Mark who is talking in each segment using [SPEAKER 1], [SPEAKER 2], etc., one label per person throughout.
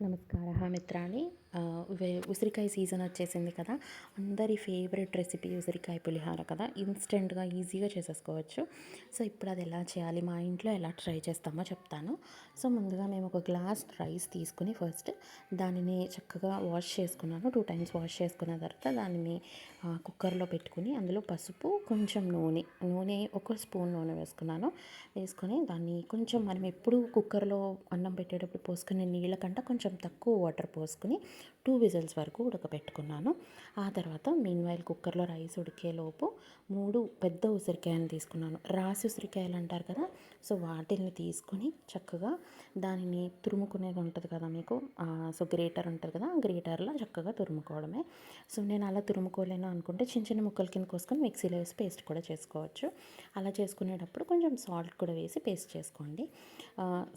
[SPEAKER 1] नमस्कार मित्राणि। ఉసిరికాయ సీజన్ వచ్చేసింది కదా అందరి ఫేవరెట్ రెసిపీ ఉసిరికాయ పులిహార కదా ఇన్స్టెంట్గా ఈజీగా చేసేసుకోవచ్చు. సో ఇప్పుడు అది ఎలా చేయాలి మా ఇంట్లో ఎలా ట్రై చేస్తామో చెప్తాను. సో ముందుగా మేము ఒక గ్లాస్ రైస్ తీసుకుని ఫస్ట్ దానిని చక్కగా వాష్ చేసుకున్నాను. టూ టైమ్స్ వాష్ చేసుకున్న తర్వాత దానిని కుక్కర్లో పెట్టుకుని అందులో పసుపు కొంచెం నూనె నూనె ఒక స్పూన్ నూనె వేసుకున్నాను. వేసుకొని దాన్ని కొంచెం మనం ఎప్పుడు కుక్కర్లో అన్నం పెట్టేటప్పుడు పోసుకునే నీళ్ళ కంటే కొంచెం కొంచెం తక్కువ వాటర్ పోసుకుని టూ విజిల్స్ వరకు ఉడకబెట్టుకున్నాను. ఆ తర్వాత మీన్వైల్ కుక్కర్లో రైస్ ఉడికేలోపు మూడు పెద్ద ఉసిరికాయలు తీసుకున్నాను. రాసి ఉసిరికాయలు అంటారు కదా సో వాటిని తీసుకొని చక్కగా దానిని తురుముకునేది ఉంటుంది కదా మీకు సో గ్రేటర్ ఉంటుంది కదా గ్రేటర్లో చక్కగా తురుముకోవడమే. సో నేను అలా తురుముకోలేను అనుకుంటే చిన్న చిన్న ముక్కల కింద కోసుకొని మిక్సీలో వేసి పేస్ట్ కూడా చేసుకోవచ్చు. అలా చేసుకునేటప్పుడు కొంచెం సాల్ట్ కూడా వేసి పేస్ట్ చేసుకోండి.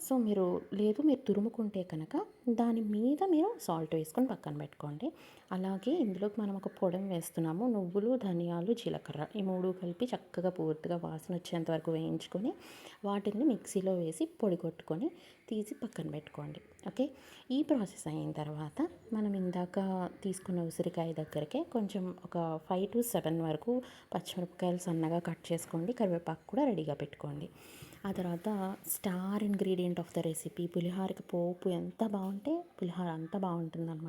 [SPEAKER 1] సో మీరు లేదు మీరు తురుముకుంటే కనుక దాని మీద మీరు సాల్ట్ వేసుకోండి వేసుకొని పక్కన పెట్టుకోండి. అలాగే ఇందులోకి మనం ఒక పొడం వేస్తున్నాము. నువ్వులు ధనియాలు జీలకర్ర ఈ మూడు కలిపి చక్కగా పూర్తిగా వాసన వచ్చేంత వరకు వేయించుకొని వాటిని మిక్సీలో వేసి పొడి కొట్టుకొని తీసి పక్కన పెట్టుకోండి. ఓకే? ఈ ప్రాసెస్ అయిన తర్వాత మనం ఇందాక తీసుకున్న ఉసిరికాయ దగ్గరకే కొంచెం ఒక ఫైవ్ టు సెవెన్ వరకు పచ్చిమిరపకాయలు సన్నగా కట్ చేసుకోండి. కరివేపాకు కూడా రెడీగా పెట్టుకోండి. ఆ తర్వాత star ingredient of the recipe పులిహోరకి పోపు ఎంత బాగుంటే పులిహోర అంత బాగుంటుందన్నమాట.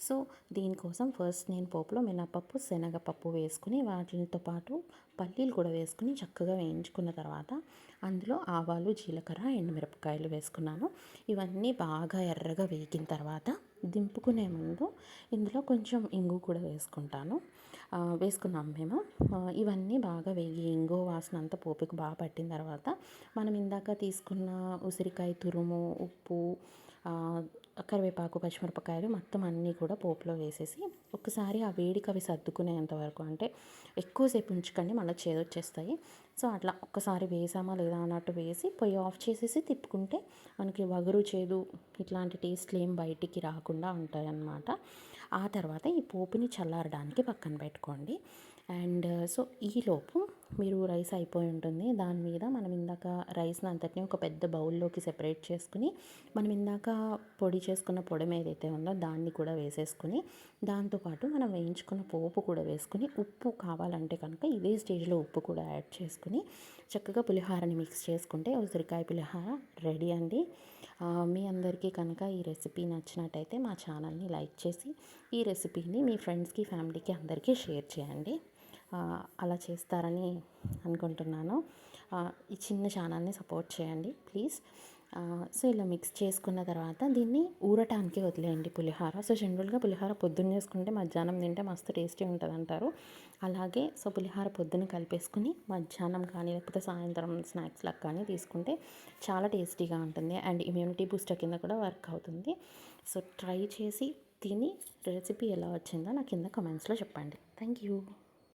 [SPEAKER 1] సో దీనికోసం ఫస్ట్ నేను పోపులో మినపప్పు శనగపప్పు వేసుకుని వాటితో పాటు పల్లీలు కూడా వేసుకుని చక్కగా వేయించుకున్న తర్వాత అందులో ఆవాలు జీలకర్ర ఎండుమిరపకాయలు వేసుకున్నాను. ఇవన్నీ బాగా ఎర్రగా వేగిన తర్వాత దింపుకునే ముందు ఇందులో కొంచెం ఇంగు కూడా వేసుకుంటాను. వేసుకున్నాం మేము. ఇవన్నీ బాగా వేగి ఇంగు వాసన అంతా పోపుకి బాగా పట్టిన తర్వాత మనం ఇందాక తీసుకున్న ఉసిరికాయ తురుము ఉప్పు కరివేపాకు పచ్చిమిరపకాయలు మొత్తం అన్నీ కూడా పోపులో వేసేసి ఒకసారి ఆ వేడికి అవి సర్దుకునేంత వరకు అంటే ఎక్కువసేపు ఉంచకండి మళ్ళీ చేదొచ్చేస్తాయి సో అట్లా ఒక్కసారి వేసామా లేదా అన్నట్టు వేసి పొయ్యి ఆఫ్ చేసేసి తిప్పుకుంటే మనకి వగరు చేదు ఇట్లాంటి టేస్ట్లు ఏం బయటికి రాకుండా ఉంటాయన్నమాట. ఆ తర్వాత ఈ పోపుని చల్లారడానికి పక్కన పెట్టుకోండి. అండ్ సో ఈలోపు మీరు రైస్ అయిపోయి ఉంటుంది. దాని మీద మనం ఇందాక రైస్ని అంతటిని ఒక పెద్ద బౌల్లోకి సెపరేట్ చేసుకుని మనం ఇందాక పొడి చేసుకున్న పొడి ఏదైతే ఉందో దాన్ని కూడా వేసేసుకుని దాంతోపాటు మనం వేయించుకున్న పోపు కూడా వేసుకుని ఉప్పు కావాలంటే కనుక ఇదే స్టేజ్లో ఉప్పు కూడా యాడ్ చేసుకుని చక్కగా పులిహారని మిక్స్ చేసుకుంటే ఉసిరికాయ పులిహార రెడీ అండి. మీ అందరికీ కనుక ఈ రెసిపీ నచ్చినట్టయితే మా ఛానల్ని లైక్ చేసి ఈ రెసిపీని మీ ఫ్రెండ్స్కి ఫ్యామిలీకి అందరికీ షేర్ చేయండి. అలా చేస్తారని అనుకుంటున్నాను. ఈ చిన్న ఛానల్ని సపోర్ట్ చేయండి ప్లీజ్. సో ఇలా మిక్స్ చేసుకున్న తర్వాత దీన్ని ఊరటానికి వదిలేయండి పులిహార. సో జనరల్గా పులిహార పొద్దున్న చేసుకుంటే మధ్యాహ్నం తింటే మస్తు టేస్టీ ఉంటుంది అంటారు అలాగే సో పులిహార పొద్దున్న కలిపేసుకుని మధ్యాహ్నం కానీ లేకపోతే సాయంత్రం స్నాక్స్ లాగా కానీ తీసుకుంటే చాలా టేస్టీగా ఉంటుంది. అండ్ ఇమ్యూనిటీ బూస్టర్ కింద కూడా వర్క్ అవుతుంది. సో ట్రై చేసి తిని రెసిపీ ఎలా వచ్చిందో నా కింద కమెంట్స్లో చెప్పండి. Thank you.